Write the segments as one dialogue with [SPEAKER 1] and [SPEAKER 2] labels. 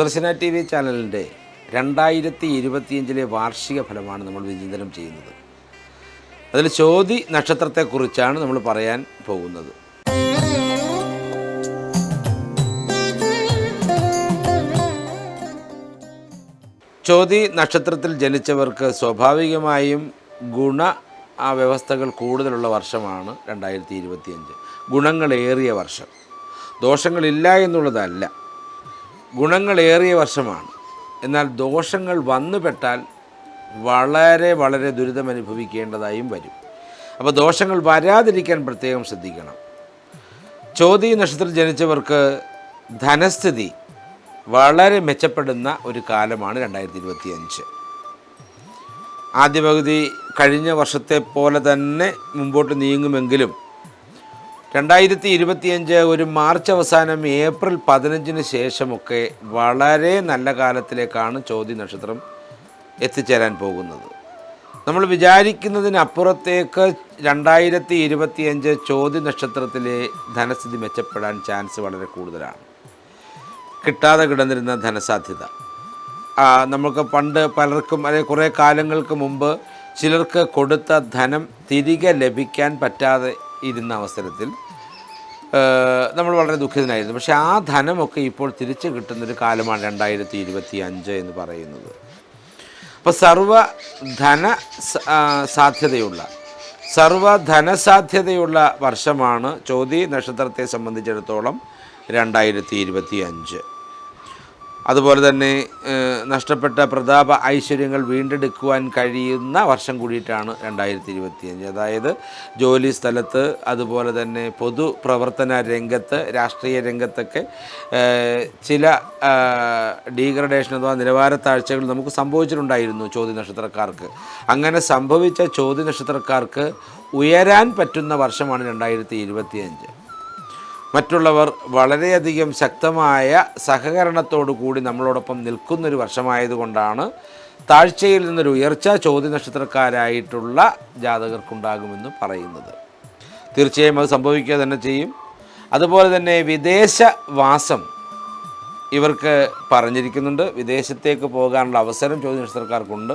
[SPEAKER 1] Sudarshana T V ചാനലിന്റെ രണ്ടായിരത്തി ഇരുപത്തിയഞ്ചിലെ വാർഷിക ഫലമാണ് നമ്മൾ വിചിന്തനം ചെയ്യുന്നത്. അതിൽ ചോതി നക്ഷത്രത്തെക്കുറിച്ചാണ് നമ്മൾ പറയാൻ പോകുന്നത്. ചോതി നക്ഷത്രത്തിൽ ജനിച്ചവർക്ക് സ്വാഭാവികമായും ഗുണ വ്യവസ്ഥകൾ കൂടുതലുള്ള വർഷമാണ് രണ്ടായിരത്തി ഇരുപത്തിയഞ്ച് ഗുണങ്ങളേറിയ വർഷം. ദോഷങ്ങളില്ല എന്നുള്ളതല്ല. ഗുണങ്ങളേറിയ വർഷമാണ്. എന്നാൽ ദോഷങ്ങൾ വന്നുപെട്ടാൽ വളരെ വളരെ ദുരിതം അനുഭവിക്കേണ്ടതായും വരും. അപ്പോൾ ദോഷങ്ങൾ വരാതിരിക്കാൻ പ്രത്യേകം ശ്രദ്ധിക്കണം. ചോതി നക്ഷത്രത്തിൽ ജനിച്ചവർക്ക് ധനസ്ഥിതി വളരെ മെച്ചപ്പെടുന്ന ഒരു കാലമാണ് രണ്ടായിരത്തി ഇരുപത്തി അഞ്ച് ആദ്യ പകുതി കഴിഞ്ഞ വർഷത്തെ പോലെ തന്നെ മുമ്പോട്ട് നീങ്ങുമെങ്കിലും രണ്ടായിരത്തി ഇരുപത്തിയഞ്ച് ഒരു മാർച്ച് അവസാനം ഏപ്രിൽ പതിനഞ്ചിന് ശേഷമൊക്കെ വളരെ നല്ല കാലത്തിലേക്കാണ് ചോദ്യ നക്ഷത്രം എത്തിച്ചേരാൻ പോകുന്നത്. നമ്മൾ വിചാരിക്കുന്നതിനപ്പുറത്തേക്ക് രണ്ടായിരത്തി ഇരുപത്തിയഞ്ച് ചോദ്യ നക്ഷത്രത്തിലെ ധനസ്ഥിതി മെച്ചപ്പെടാൻ ചാൻസ് വളരെ കൂടുതലാണ്. കിട്ടാതെ കിടന്നിരുന്ന ധനസാധ്യത. നമുക്ക് പണ്ട് പലർക്കും അല്ലെങ്കിൽ കുറേ കാലങ്ങൾക്ക് മുമ്പ് ചിലർക്ക് കൊടുത്ത ധനം തിരികെ ലഭിക്കാൻ പറ്റാതെ ഇരുന്ന അവസരത്തിൽ നമ്മൾ വളരെ ദുഃഖിതനായിരുന്നു. പക്ഷേ ആ ധനമൊക്കെ ഇപ്പോൾ തിരിച്ചു കിട്ടുന്നൊരു കാലമാണ് രണ്ടായിരത്തി ഇരുപത്തി അഞ്ച് എന്ന് പറയുന്നത്. അപ്പോൾ സർവ ധന സാധ്യതയുള്ള സർവ ധനസാധ്യതയുള്ള വർഷമാണ് ചോതി നക്ഷത്രത്തെ സംബന്ധിച്ചിടത്തോളം രണ്ടായിരത്തി ഇരുപത്തി അഞ്ച് അതുപോലെ തന്നെ നഷ്ടപ്പെട്ട പ്രതാപ ഐശ്വര്യങ്ങൾ വീണ്ടെടുക്കുവാൻ കഴിയുന്ന വർഷം കൂടിയിട്ടാണ് രണ്ടായിരത്തി ഇരുപത്തിയഞ്ച് അതായത് ജോലി സ്ഥലത്ത് അതുപോലെ തന്നെ പൊതു പ്രവർത്തന രംഗത്ത് രാഷ്ട്രീയ രംഗത്തൊക്കെ ചില ഡീഗ്രഡേഷൻ അഥവാ നിലവാര താഴ്ചകൾ നമുക്ക് സംഭവിച്ചിട്ടുണ്ടായിരുന്നു ചോദ്യ നക്ഷത്രക്കാർക്ക്. അങ്ങനെ സംഭവിച്ച ചോദ്യ നക്ഷത്രക്കാർക്ക് ഉയരാൻ പറ്റുന്ന വർഷമാണ് രണ്ടായിരത്തി ഇരുപത്തിയഞ്ച് മറ്റുള്ളവർ വളരെയധികം ശക്തമായ സഹകരണത്തോടു കൂടി നമ്മളോടൊപ്പം നിൽക്കുന്നൊരു വർഷമായതുകൊണ്ടാണ് താഴ്ചയിൽ നിന്നൊരു ഉയർച്ച ചോദ്യ നക്ഷത്രക്കാരായിട്ടുള്ള ജാതകർക്കുണ്ടാകുമെന്ന് പറയുന്നത്. തീർച്ചയായും അത് സംഭവിക്കുക തന്നെ ചെയ്യും. അതുപോലെ തന്നെ വിദേശവാസം ഇവർക്ക് പറഞ്ഞിരിക്കുന്നുണ്ട്. വിദേശത്തേക്ക് പോകാനുള്ള അവസരം ചോദ്യ നക്ഷത്രക്കാർക്കുണ്ട്.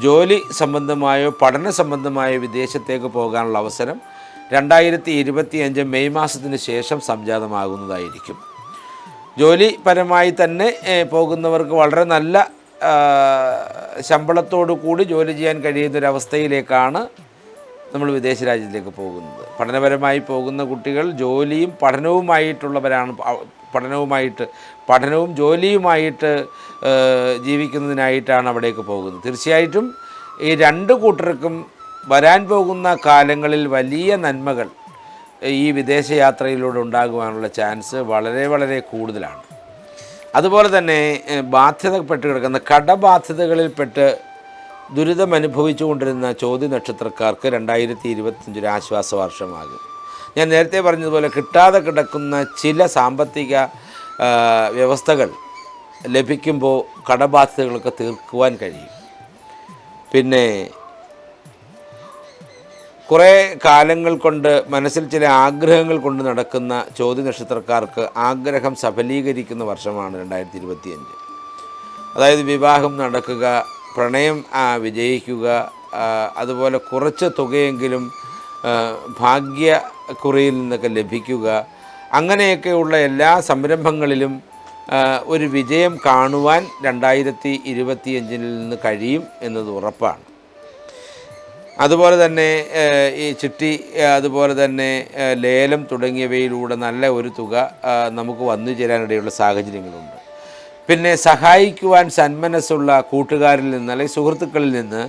[SPEAKER 1] ജോലി സംബന്ധമായോ പഠന സംബന്ധമായോ വിദേശത്തേക്ക് പോകാനുള്ള അവസരം രണ്ടായിരത്തി ഇരുപത്തി അഞ്ച് മെയ് മാസത്തിന് ശേഷം സംജാതമാകുന്നതായിരിക്കും. ജോലിപരമായി തന്നെ പോകുന്നവർക്ക് വളരെ നല്ല ശമ്പളത്തോടു കൂടി ജോലി ചെയ്യാൻ കഴിയുന്നൊരവസ്ഥയിലേക്കാണ് നമ്മൾ വിദേശ രാജ്യത്തിലേക്ക് പോകുന്നത്. പഠനപരമായി പോകുന്ന കുട്ടികൾ ജോലിയും പഠനവുമായിട്ടുള്ളവരാണ് പഠനവുമായിട്ട് പഠനവും ജോലിയുമായിട്ട് ജീവിക്കുന്നതിനായിട്ടാണ് അവിടേക്ക് പോകുന്നത്. തീർച്ചയായിട്ടും ഈ രണ്ട് കൂട്ടർക്കും വരാൻ പോകുന്ന കാലങ്ങളിൽ വലിയ നന്മകൾ ഈ വിദേശയാത്രയിലൂടെ ഉണ്ടാകുവാനുള്ള ചാൻസ് വളരെ വളരെ കൂടുതലാണ്. അതുപോലെ തന്നെ ബാധ്യതപ്പെട്ട് കിടക്കുന്ന കടബാധ്യതകളിൽപ്പെട്ട് ദുരിതം അനുഭവിച്ചുകൊണ്ടിരുന്ന ചോദ്യ നക്ഷത്രക്കാർക്ക് രണ്ടായിരത്തി ഇരുപത്തഞ്ചൊരു ആശ്വാസ വർഷമാകും. ഞാൻ നേരത്തെ പറഞ്ഞതുപോലെ കിട്ടാതെ കിടക്കുന്ന ചില സാമ്പത്തിക വ്യവസ്ഥകൾ ലഭിക്കുമ്പോൾ കടബാധ്യതകളൊക്കെ തീർക്കുവാൻ കഴിയും. പിന്നെ കുറേ കാലങ്ങൾ കൊണ്ട് മനസ്സിൽ ചില ആഗ്രഹങ്ങൾ കൊണ്ട് നടക്കുന്ന ചോദ്യ നക്ഷത്രക്കാർക്ക് ആഗ്രഹം സഫലീകരിക്കുന്ന വർഷമാണ് രണ്ടായിരത്തി ഇരുപത്തിയഞ്ച് അതായത് വിവാഹം നടക്കുക പ്രണയം വിജയിക്കുക അതുപോലെ കുറച്ച് തുകയെങ്കിലും ഭാഗ്യക്കുറിയിൽ നിന്നൊക്കെ ലഭിക്കുക അങ്ങനെയൊക്കെയുള്ള എല്ലാ സംരംഭങ്ങളിലും ഒരു വിജയം കാണുവാൻ രണ്ടായിരത്തി ഇരുപത്തിയഞ്ചിൽ നിന്ന് കഴിയും എന്നത് ഉറപ്പാണ്. അതുപോലെ തന്നെ ഈ ചിട്ടി അതുപോലെ തന്നെ ലേലം തുടങ്ങിയവയിലൂടെ നല്ല ഒരു തുക നമുക്ക് വന്നു ചേരാനിടയുള്ള സാഹചര്യങ്ങളുണ്ട്. പിന്നെ സഹായിക്കുവാൻ സന്മനസ്സുള്ള കൂട്ടുകാരിൽ നിന്ന് അല്ലെങ്കിൽ സുഹൃത്തുക്കളിൽ നിന്ന്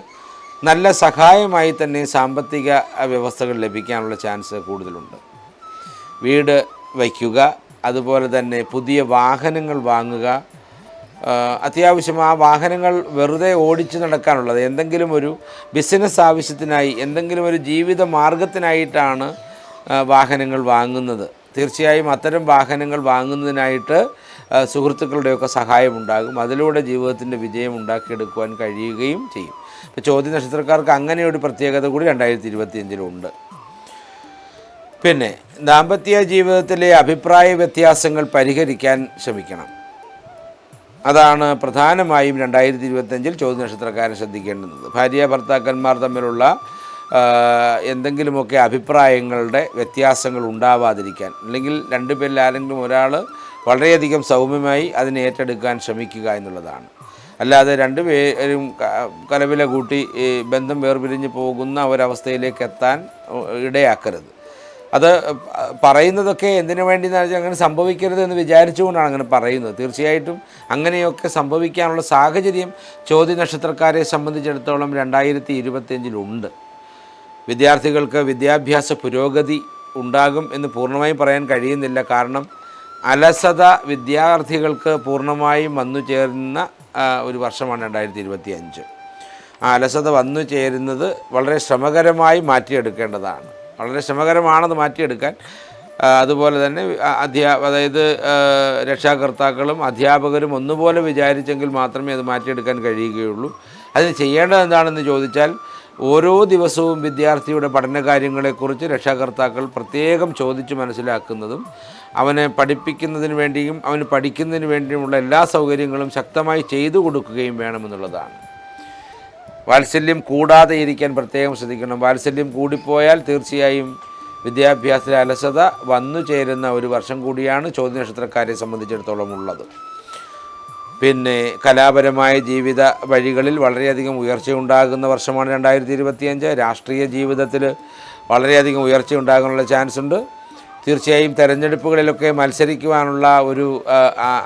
[SPEAKER 1] നല്ല സഹായമായി തന്നെ സാമ്പത്തിക വ്യവസ്ഥകൾ ലഭിക്കാനുള്ള ചാൻസ് കൂടുതലുണ്ട്. വീട് വയ്ക്കുക അതുപോലെ തന്നെ പുതിയ വാഹനങ്ങൾ വാങ്ങുക അത്യാവശ്യം ആ വാഹനങ്ങൾ വെറുതെ ഓടിച്ച് നടക്കാനുള്ളത്. എന്തെങ്കിലും ഒരു ബിസിനസ് ആവശ്യത്തിനായി എന്തെങ്കിലും ഒരു ജീവിത മാർഗത്തിനായിട്ടാണ് വാഹനങ്ങൾ വാങ്ങുന്നത്. തീർച്ചയായും അത്തരം വാഹനങ്ങൾ വാങ്ങുന്നതിനായിട്ട് സുഹൃത്തുക്കളുടെയൊക്കെ സഹായമുണ്ടാകും. അതിലൂടെ ജീവിതത്തിന്റെ വിജയം ഉണ്ടാക്കിയെടുക്കുവാൻ കഴിയുകയും ചെയ്യും. ഇപ്പോൾ ചോദ്യ നക്ഷത്രക്കാർക്ക് അങ്ങനെ ഒരു പ്രത്യേകത കൂടി രണ്ടായിരത്തി ഇരുപത്തിയഞ്ചിലുണ്ട് പിന്നെ ദാമ്പത്യ ജീവിതത്തിലെ അഭിപ്രായ വ്യത്യാസങ്ങൾ പരിഹരിക്കാൻ ശ്രമിക്കണം. അതാണ് പ്രധാനമായും രണ്ടായിരത്തി ഇരുപത്തഞ്ചിൽ ചോദ്യ നക്ഷത്രക്കാരൻ ശ്രദ്ധിക്കേണ്ടുന്നത്. ഭാര്യ ഭർത്താക്കന്മാർ തമ്മിലുള്ള എന്തെങ്കിലുമൊക്കെ അഭിപ്രായങ്ങളുടെ വ്യത്യാസങ്ങൾ ഉണ്ടാവാതിരിക്കാൻ അല്ലെങ്കിൽ രണ്ടു പേരിൽ ആരെങ്കിലും ഒരാൾ വളരെയധികം സൗമ്യമായി അതിനെ ഏറ്റെടുക്കാൻ ശ്രമിക്കുക എന്നുള്ളതാണ്. അല്ലാതെ രണ്ടുപേരും കലവില കൂട്ടി ബന്ധം വേർപിരിഞ്ഞ് പോകുന്ന ഒരവസ്ഥയിലേക്ക് എത്താൻ ഇടയാക്കരുത്. അത് പറയുന്നതൊക്കെ എന്തിനു വേണ്ടി വെച്ചാൽ അങ്ങനെ സംഭവിക്കരുത് എന്ന് വിചാരിച്ചുകൊണ്ടാണ് അങ്ങനെ പറയുന്നത്. തീർച്ചയായിട്ടും അങ്ങനെയൊക്കെ സംഭവിക്കാനുള്ള സാഹചര്യം ചോദ്യ നക്ഷത്രക്കാരെ സംബന്ധിച്ചിടത്തോളം രണ്ടായിരത്തി ഇരുപത്തിയഞ്ചിലുണ്ട് വിദ്യാർത്ഥികൾക്ക് വിദ്യാഭ്യാസ പുരോഗതി ഉണ്ടാകും എന്ന് പൂർണമായും പറയാൻ കഴിയുന്നില്ല. കാരണം അലസത വിദ്യാർത്ഥികൾക്ക് പൂർണമായും വന്നു ചേരുന്ന ഒരു വർഷമാണ് രണ്ടായിരത്തി ഇരുപത്തി അഞ്ച് ആ അലസത വന്നു ചേരുന്നത് വളരെ ശ്രമകരമായി മാറ്റിയെടുക്കേണ്ടതാണ്. വളരെ ശ്രമകരമാണത് മാറ്റിയെടുക്കാൻ അതുപോലെ തന്നെ അധ്യാ അതായത് രക്ഷാകർത്താക്കളും അധ്യാപകരും ഒന്നുപോലെ വിചാരിച്ചെങ്കിൽ മാത്രമേ അത് മാറ്റിയെടുക്കാൻ കഴിയുകയുള്ളൂ. അതിന് ചെയ്യേണ്ടത് എന്താണെന്ന് ചോദിച്ചാൽ ഓരോ ദിവസവും വിദ്യാർത്ഥിയുടെ പഠനകാര്യങ്ങളെക്കുറിച്ച് രക്ഷാകർത്താക്കൾ പ്രത്യേകം ചോദിച്ച് മനസ്സിലാക്കുന്നതും അവനെ പഠിപ്പിക്കുന്നതിന് വേണ്ടിയും അവന് പഠിക്കുന്നതിന് വേണ്ടിയുമുള്ള എല്ലാ സൗകര്യങ്ങളും ശക്തമായി ചെയ്തു കൊടുക്കുകയും വേണമെന്നുള്ളതാണ്. വാത്സല്യം കൂടാതെ ഇരിക്കാൻ പ്രത്യേകം ശ്രദ്ധിക്കണം. വാത്സല്യം കൂടിപ്പോയാൽ തീർച്ചയായും വിദ്യാഭ്യാസ അലസത വന്നു ചേരുന്ന ഒരു വർഷം കൂടിയാണ് ചോദ്യ നക്ഷത്രക്കാരെ സംബന്ധിച്ചിടത്തോളം ഉള്ളത്. പിന്നെ കലാപരമായ ജീവിത വഴികളിൽ വളരെയധികം ഉയർച്ചയുണ്ടാകുന്ന വർഷമാണ് രണ്ടായിരത്തി ഇരുപത്തിയഞ്ച് രാഷ്ട്രീയ ജീവിതത്തിൽ വളരെയധികം ഉയർച്ചയുണ്ടാകാനുള്ള ചാൻസ് ഉണ്ട്. തീർച്ചയായും തെരഞ്ഞെടുപ്പുകളിലൊക്കെ മത്സരിക്കുവാനുള്ള ഒരു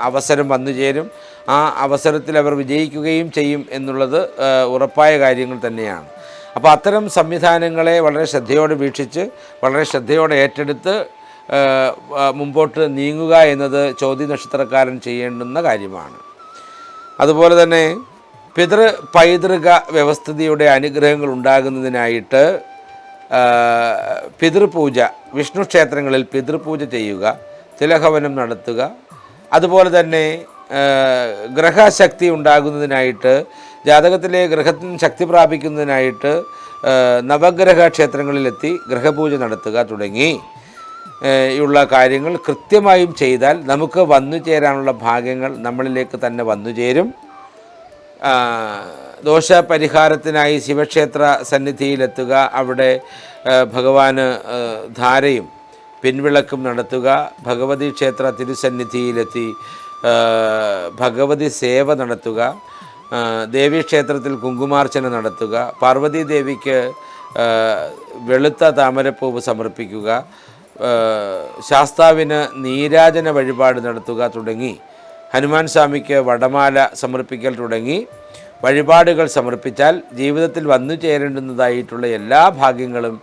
[SPEAKER 1] അവസരം വന്നു ചേരും. ആ അവസരത്തിൽ അവർ വിജയിക്കുകയും ചെയ്യും എന്നുള്ളത് ഉറപ്പായ കാര്യങ്ങൾ തന്നെയാണ്. അപ്പോൾ അത്തരം സംവിധാനങ്ങളെ വളരെ ശ്രദ്ധയോടെ വീക്ഷിച്ച് വളരെ ശ്രദ്ധയോടെ ഏറ്റെടുത്ത് മുമ്പോട്ട് നീങ്ങുക എന്നത് ചോദ്യ നക്ഷത്രക്കാരൻ ചെയ്യേണ്ടുന്ന കാര്യമാണ്. അതുപോലെ തന്നെ പിതൃ പൈതൃക വ്യവസ്ഥിതിയുടെ അനുഗ്രഹങ്ങൾ ഉണ്ടാകുന്നതിനായിട്ട് പിതൃപൂജ വിഷ്ണു ക്ഷേത്രങ്ങളിൽ പിതൃപൂജ ചെയ്യുക തിലഹവനം നടത്തുക. അതുപോലെ തന്നെ ഗ്രഹശക്തി ഉണ്ടാകുന്നതിനായിട്ട് ജാതകത്തിലെ ഗ്രഹത്തിന് ശക്തി പ്രാപിക്കുന്നതിനായിട്ട് നവഗ്രഹ ക്ഷേത്രങ്ങളിലെത്തി ഗ്രഹപൂജ നടത്തുക തുടങ്ങി. ഉള്ള കാര്യങ്ങൾ കൃത്യമായും ചെയ്താൽ നമുക്ക് വന്നു ചേരാനുള്ള ഭാഗ്യങ്ങൾ നമ്മളിലേക്ക് തന്നെ വന്നു ചേരും. ദോഷപരിഹാരത്തിനായി ശിവക്ഷേത്ര സന്നിധിയിലെത്തുക അവിടെ ഭഗവാന് ധാരയും പിൻവിളക്കും നടത്തുക ഭഗവതി ക്ഷേത്ര തിരുസന്നിധിയിലെത്തി ഭഗവതി സേവ നടത്തുക ദേവീക്ഷേത്രത്തിൽ കുങ്കുമാർച്ചന നടത്തുക പാർവതി ദേവിക്ക് വെളുത്ത താമരപ്പൂവ് സമർപ്പിക്കുക ശാസ്താവിന് നീരാജന വഴിപാട് നടത്തുക തുടങ്ങി ഹനുമാൻ സ്വാമിക്ക് വടമാല സമർപ്പിക്കൽ തുടങ്ങി വഴിപാടുകൾ സമർപ്പിച്ചാൽ ജീവിതത്തിൽ വന്നു ചേരേണ്ടുന്നതായിട്ടുള്ള എല്ലാ ഭാഗ്യങ്ങളും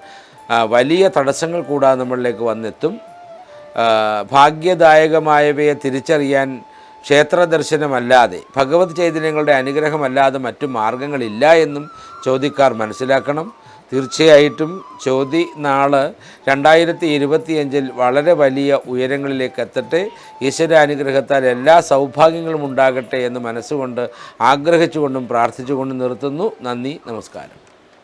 [SPEAKER 1] വലിയ തടസ്സങ്ങൾ കൂടാതെ നമ്മളിലേക്ക് വന്നെത്തും. ഭാഗ്യദായകമായവയെ തിരിച്ചറിയാൻ ക്ഷേത്ര ദർശനമല്ലാതെ ഭഗവത് ചൈതന്യങ്ങളുടെ അനുഗ്രഹമല്ലാതെ മറ്റു മാർഗങ്ങളില്ല എന്നും ചോദ്യക്കാർ മനസ്സിലാക്കണം. തീർച്ചയായിട്ടും ചോതി നാൾ രണ്ടായിരത്തി ഇരുപത്തിയഞ്ചിൽ വളരെ വലിയ ഉയരങ്ങളിലേക്ക് എത്തട്ടെ. ഈശ്വരാനുഗ്രഹത്താൽ എല്ലാ സൗഭാഗ്യങ്ങളും ഉണ്ടാകട്ടെ എന്ന് മനസ്സുകൊണ്ട് ആഗ്രഹിച്ചുകൊണ്ടും പ്രാർത്ഥിച്ചുകൊണ്ടും നിർത്തുന്നു. നന്ദി നമസ്കാരം.